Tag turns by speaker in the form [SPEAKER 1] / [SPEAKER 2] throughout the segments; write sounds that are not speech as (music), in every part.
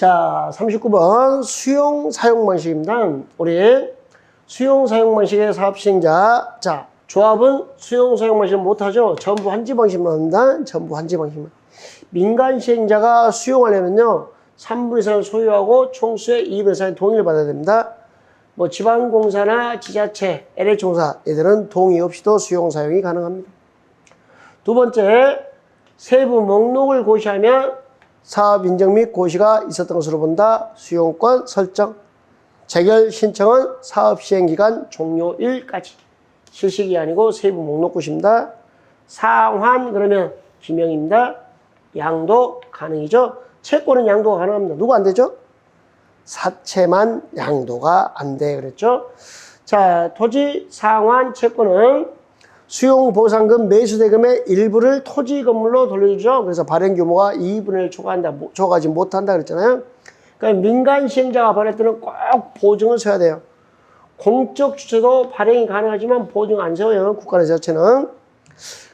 [SPEAKER 1] 자, 39번 수용 사용 방식입니다. 우리 수용 사용 방식의 사업 시행자. 자, 조합은 수용 사용 방식을 못하죠. 전부 한지 방식만 합니다. 전부 한지 방식만. 민간 시행자가 수용하려면요. 3분 이상을 소유하고 총수의 2분 이상의 동의를 받아야 됩니다. 뭐 지방공사나 지자체, LH공사 얘들은 동의 없이도 수용 사용이 가능합니다. 두 번째, 세부 목록을 고시하면 사업 인정 및 고시가 있었던 것으로 본다. 수용권 설정. 재결 신청은 사업 시행 기간 종료일까지. 실시기 아니고 세부 목록 고시입니다. 상환 그러면 기명입니다. 양도 가능이죠. 채권은 양도가 가능합니다. 누구 안 되죠? 사채만 양도가 안 돼 그랬죠. 자, 토지 상환 채권은 수용 보상금 매수 대금의 일부를 토지 건물로 돌려주죠. 그래서 발행 규모가 2분의 1 초과한다, 모- 초과하지 못한다 그랬잖아요. 그러니까 민간 시행자가 발행 때는 꼭 보증을 서야 돼요. 공적 주체도 발행이 가능하지만 보증 안 세워요. 국가 자체는.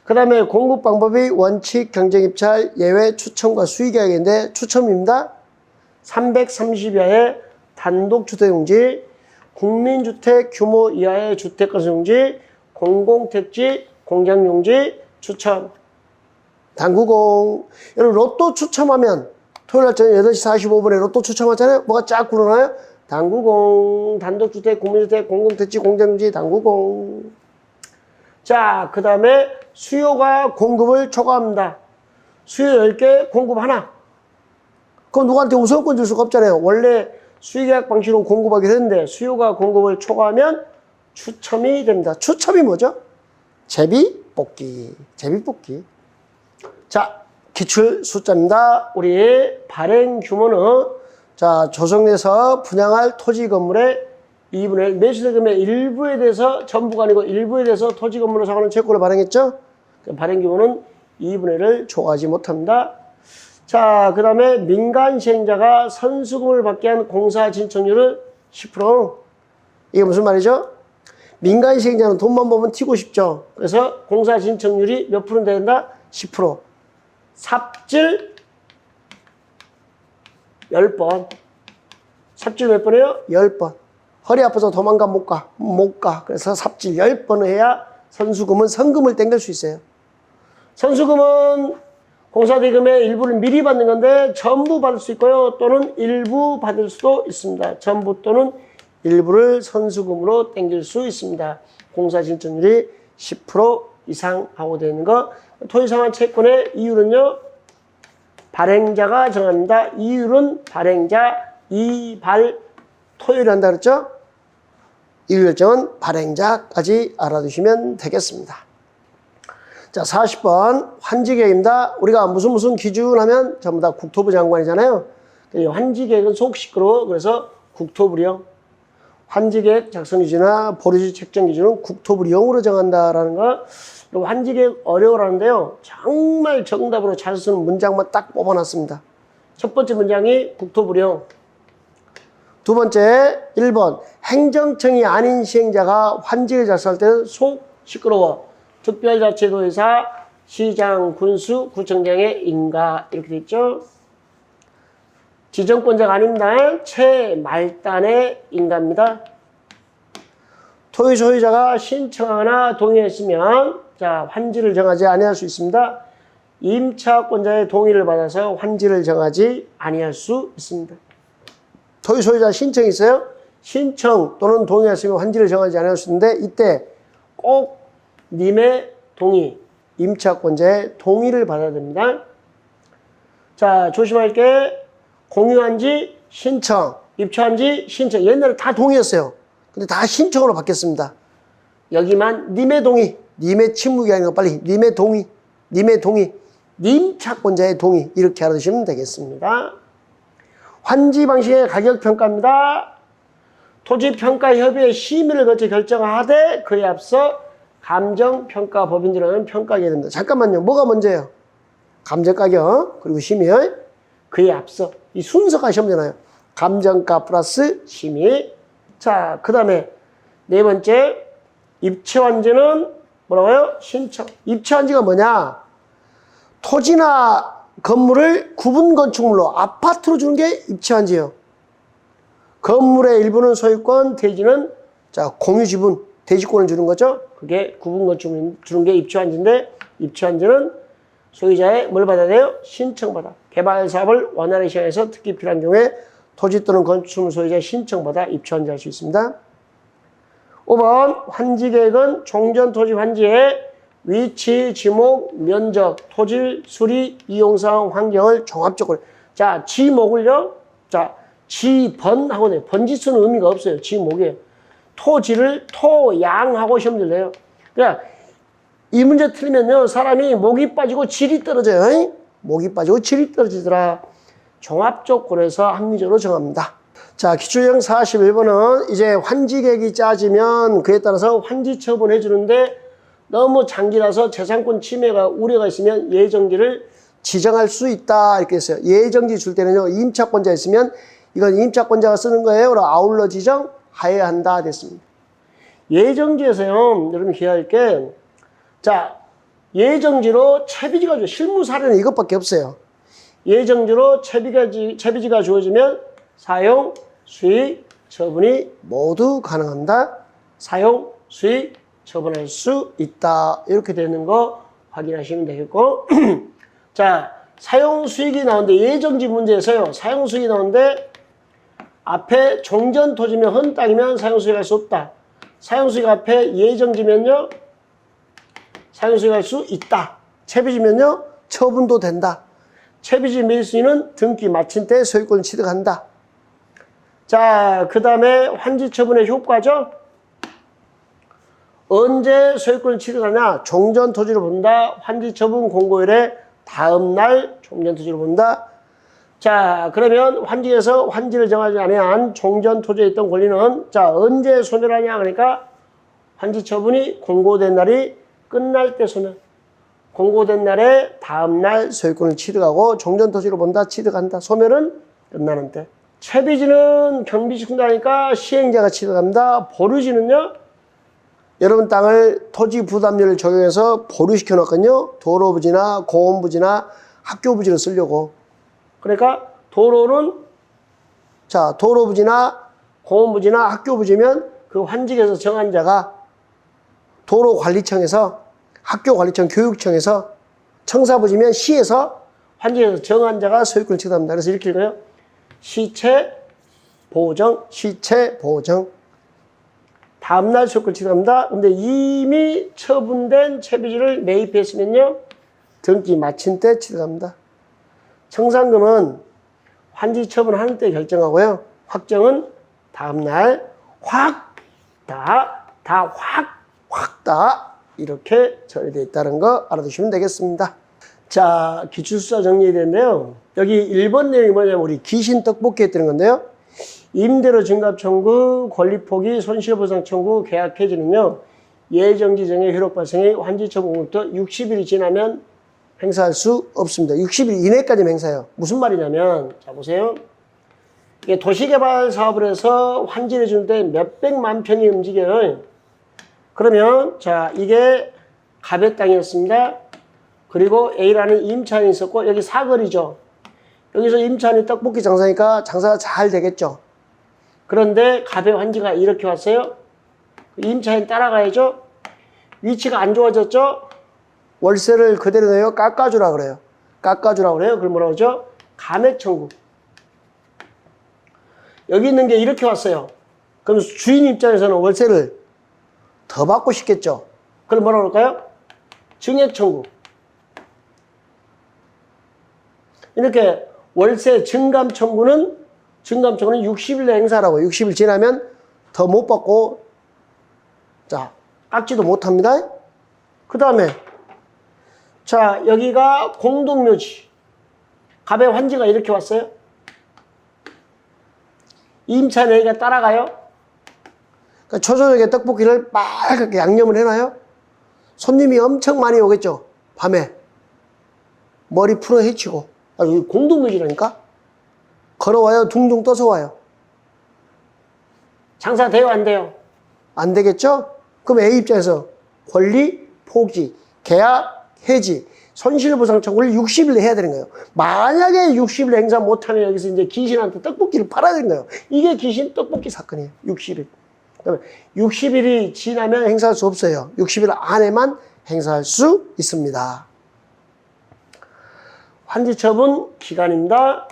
[SPEAKER 1] 그 다음에 공급 방법이 원칙, 경쟁 입찰, 예외, 추첨과 수의계약인데 추첨입니다. 330여의 단독 주택용지, 국민주택 규모 이하의 주택 건설용지, 공공택지, 공장용지 추첨. 당구공. 여러분 로또 추첨하면 토요일 날 저녁 8시 45분에 로또 추첨하잖아요. 뭐가 쫙 굴러나요? 당구공, 단독주택, 국민주택, 공공택지, 공장용지, 당구공. 자, 그 다음에 수요가 공급을 초과합니다. 수요 10개, 공급 하나. 그럼 누구한테 우선권 줄 수가 없잖아요. 원래 수의계약 방식으로 공급하게 되는데 수요가 공급을 초과하면 추첨이 됩니다. 추첨이 뭐죠? 제비 뽑기. 제비 뽑기. 자, 기출 숫자입니다. 우리 발행 규모는 자, 조성돼서 분양할 토지 건물의 2분의 1, 매수대금의 일부에 대해서 전부가 아니고 일부에 대해서 토지 건물로 사가는 채권을 발행했죠? 그 발행 규모는 2분의 1을 초과하지 못합니다. 자, 그 다음에 민간 시행자가 선수금을 받게 한 공사 진척률은 10%. 이게 무슨 말이죠? 민간 시행자는 돈만 보면 튀고 싶죠. 그래서 공사 진척률이 몇 프로 된다? 10%. 삽질 10번. 삽질 몇 번이에요? 10번. 허리 아파서 도망가 못 가. 못 가. 그래서 삽질 10번을 해야 선수금은 성금을 땡길 수 있어요. 선수금은 공사대금의 일부를 미리 받는 건데 전부 받을 수 있고요. 또는 일부 받을 수도 있습니다. 전부 또는 일부를 선수금으로 땡길 수 있습니다. 공사 진척률이 10% 이상 하고 되는 거. 토지상환 채권의 이율은요. 발행자가 정합니다. 이율은 발행자 이발 토요일 한다 그랬죠? 이율 결정은 발행자까지 알아두시면 되겠습니다. 자, 40번 환지계획입니다. 우리가 무슨 무슨 기준 하면 전부 다 국토부 장관이잖아요. 이 환지계획은 속 시끄러워. 그래서 국토부령. 환지계획 작성 기준이나 보류지 책정 기준은 국토부령으로 정한다라는 거. 그리고 환지계획 어려워라는데요. 정말 정답으로 잘 쓰는 문장만 딱 뽑아놨습니다. 첫 번째 문장이 국토부령. 두 번째, 1번. 행정청이 아닌 시행자가 환지를 작성할 때는 속 시끄러워. 특별자치도의사, 시장, 군수, 구청장의 인가 이렇게 돼 있죠. 지정권자가 아닙니다. 최말단의 인가입니다. 토지 소유자가 신청하거나 동의했으면 자 환지를 정하지 아니할 수 있습니다. 임차권자의 동의를 받아서 환지를 정하지 아니할 수 있습니다. 토지 소유자 신청이 있어요. 신청 또는 동의했으면 환지를 정하지 아니할 수 있는데 이때 꼭 님의 동의, 임차권자의 동의를 받아야 됩니다. 자, 조심할 게 공유한지 신청, 입주한지 신청. 옛날에 다 동의했어요. 근데 다 신청으로 바뀌었습니다. 여기만 님의 동의, 님의 침묵이 아니고 빨리 님의 동의, 님의 동의, 님 차권자의 동의 이렇게 알아두시면 되겠습니다. 환지 방식의 가격 평가입니다. 토지 평가 협의회 심의를 거쳐 결정하되 그에 앞서 감정 평가 법인들은 평가하게 됩니다. 잠깐만요. 뭐가 먼저예요? 감정 가격 그리고 심의 그에 앞서 이 순서가 시험 되나요? 감정가 플러스 심의 자, 그 다음에 네 번째 입체환지는 뭐라고요? 신청 입체환지가 뭐냐? 토지나 건물을 구분 건축물로 아파트로 주는 게 입지환지예요. 건물의 일부는 소유권, 대지는 자 공유 지분, 대지권을 주는 거죠. 그게 구분 건축물 주는 게 입지환지인데 입지환지는 소유자의 뭘 받아야 돼요? 신청받아. 개발 사업을 원활하게 시행해서 특히 필요한 경우에 토지 또는 건축물 소유자의 신청받아 입지환지 할 수 있습니다. 5번 환지 계획은 종전 토지 환지의 위치, 지목, 면적, 토질, 수리, 이용상, 환경을 종합적으로 자 지목을요. 자 지번 하고 네 번지수는 의미가 없어요. 지목이에요. 토지를 토양하고 시험들 내요. 그러니까 이 문제 틀리면요 사람이 목이 빠지고 질이 떨어져요. 잉? 목이 빠지고 질이 떨어지더라. 종합적으로해서 합리적으로 정합니다. 자, 기출형 41번은 이제 환지객이 짜지면 그에 따라서 환지 처분해 주는데 너무 장기라서 재산권 침해가 우려가 있으면 예정지를 지정할 수 있다 이렇게 했어요. 예정지 줄 때는요 임차권자 있으면 이건 임차권자가 쓰는 거예요. 아울러 지정 하여야 한다 됐습니다. 예정지에서요 여러분 기억할 게 자, 예정지로 채비지가 주 실무 사례는 이것밖에 없어요. 예정지로 채비가, 지- 채비지가 주어지면 사용, 수익, 처분이 모두 가능합니다. 사용, 수익, 처분할 수 있다. 이렇게 되는 거 확인하시면 되겠고. (clears throat) 자, 사용 수익이 나오는데 예정지 문제에서요. 사용 수익이 나오는데 앞에 종전 토지면 헌 땅이면 사용 수익할 수 없다. 사용 수익 앞에 예정지면요. 사용수익할 수 있다. 채비지면요, 처분도 된다. 채비지 매수인은 등기 마친 때 소유권 취득한다. 자, 그 다음에 환지 처분의 효과죠. 언제 소유권을 취득하냐? 종전 토지로 본다. 환지 처분 공고일에 다음 날 종전 토지로 본다. 자, 그러면 환지에서 환지를 정하지 않은 종전 토지에 있던 권리는 자, 언제 소멸하냐? 그러니까 환지 처분이 공고된 날이 끝날 때 소멸. 공고된 날에 다음 날 소유권을 취득하고 종전 토지로 본다. 취득한다. 소멸은 끝나는 때. 채비지는 경비 충당하니까 시행자가 취득합니다. 보류지는요. 여러분 땅을 토지 부담료를 적용해서 보류시켜 놨거든요. 도로부지나 공원부지나 학교부지로 쓰려고. 그러니까 도로는 자 도로부지나 공원부지나 학교부지면 그 환직에서 정한 자가 도로관리청에서 학교관리청 교육청에서 청사부지면 시에서 환직에서 정한 자가 소유권을 취득합니다. 그래서 이렇게 읽어요. 시체 보정 시체 보정 다음날 소유권 취득합니다. 근데 이미 처분된 채비지를 매입했으면요 등기 마친 때 취득합니다. 청산금은 환지 처분하는 때 결정하고요. 확정은 다음날 확, 다, 다 확, 확, 다 이렇게 처리되어 있다는 거 알아두시면 되겠습니다. 자, 기출수사 정리되는데요. 여기 1번 내용이 뭐냐면 우리 귀신 떡볶이 했다는 건데요. 임대료 증갑 청구, 권리 포기, 손실보상 청구, 계약 해지는요. 예정지 정의 효력 발생이 환지 처분부터 60일이 지나면 행사할 수 없습니다. 60일 이내까지 행사해요. 무슨 말이냐면, 자, 보세요. 도시개발 사업을 해서 환지를 주는데 몇백만 평이 움직여요. 그러면, 자, 이게 갑의 땅이었습니다. 그리고 A라는 임차인이 있었고, 여기 사거리죠. 여기서 임차인이 떡볶이 장사니까 장사가 잘 되겠죠. 그런데 갑의 환지가 이렇게 왔어요. 임차인 따라가야죠. 위치가 안 좋아졌죠. 월세를 그대로 내요 깎아주라 그래요. 깎아주라 그래요. 그걸 뭐라고 하죠? 감액 청구. 여기 있는 게 이렇게 왔어요. 그럼 주인 입장에서는 월세를 더 받고 싶겠죠. 그걸 뭐라고 할까요? 증액 청구. 이렇게 월세 증감 청구는 증감 청구는 60일 내 행사라고 60일 지나면 더 못 받고 자 깎지도 못합니다. 그 다음에 자, 여기가 공동묘지. 갑의 환지가 이렇게 왔어요. 임차 내기가 따라가요. 그러니까 초저녁에 떡볶이를 빨갛게 양념을 해놔요. 손님이 엄청 많이 오겠죠. 밤에. 머리 풀어 헤치고. 아, 여기 공동묘지라니까? 걸어와요. 둥둥 떠서 와요. 장사 돼요? 안 돼요? 안 되겠죠? 그럼 A 입장에서 권리, 포기, 계약, 해지, 손실보상 청구를 60일 해야 되는 거예요. 만약에 60일 행사 못하면 여기서 이제 귀신한테 떡볶이를 팔아야 되는 거예요. 이게 귀신 떡볶이 사건이에요. 60일. 그다음에 60일이 지나면 행사할 수 없어요. 60일 안에만 행사할 수 있습니다. 환지 처분 기간입니다.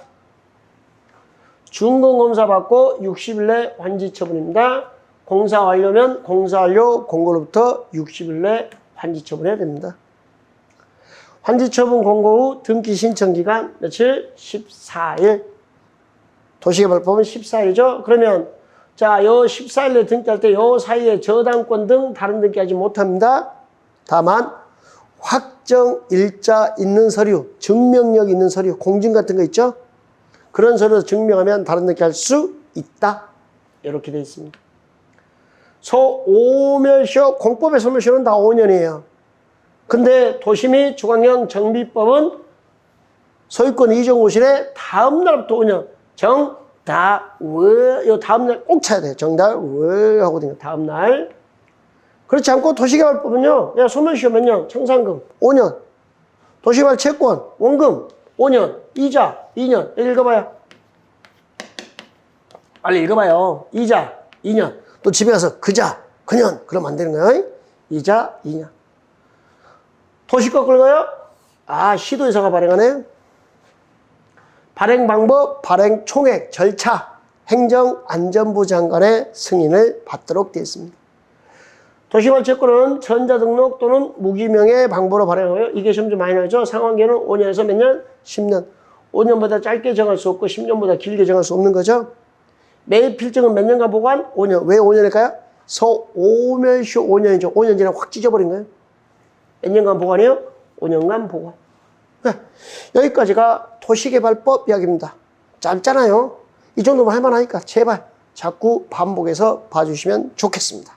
[SPEAKER 1] 준공검사 받고 60일 내 환지 처분입니다. 공사 완료면 공사 완료 공고로부터 60일 내 환지 처분해야 됩니다. 환지 처분 공고 후 등기 신청 기간 며칠? 14일. 도시개발법은 14일이죠. 그러면 자, 요 14일에 등기할 때 요 사이에 저당권 등 다른 등기하지 못합니다. 다만 확정 일자 있는 서류, 증명력 있는 서류, 공증 같은 거 있죠? 그런 서류 증명하면 다른 등기할 수 있다. 이렇게 되어 있습니다. 소 오멸시효, 공법의 소멸시효는 다 5년이에요. 근데 도시미 주광령 정비법은 소유권 이전 고실에 다음 날부터 5년 정 다 월 요 다음 날 꼭 쳐야 돼요. 정다월 하거든요. 다음 날. 그렇지 않고 도시개발법은요. 야 소멸시효 몇 년? 청산금 5년. 도시개발 채권 원금 5년. 이자 2년. 읽어봐요. 빨리 읽어봐요. 이자 2년. 또 집에 가서 그자 그년 그러면 안 되는 거예요. 이자 2년. 도시법 긁어요? 아, 시도의사가 발행하네. 발행 방법, 발행 총액, 절차, 행정안전부 장관의 승인을 받도록 되어 있습니다. 도시발 채권은 전자등록 또는 무기명의 방법으로 발행하고요. 이게 좀 많이 나죠. 상환기는 5년에서 몇 년? 10년. 5년보다 짧게 정할 수 없고 10년보다 길게 정할 수 없는 거죠. 매입 필증은 몇 년간 보관? 5년. 왜 5년일까요? 소오멸쇼 5년이죠. 5년 지나 확 찢어버린 거예요. 몇 년간 보관해요? 5년간 보관. 네, 여기까지가 도시개발법 이야기입니다. 짧잖아요. 이 정도만 할만하니까 제발 자꾸 반복해서 봐주시면 좋겠습니다.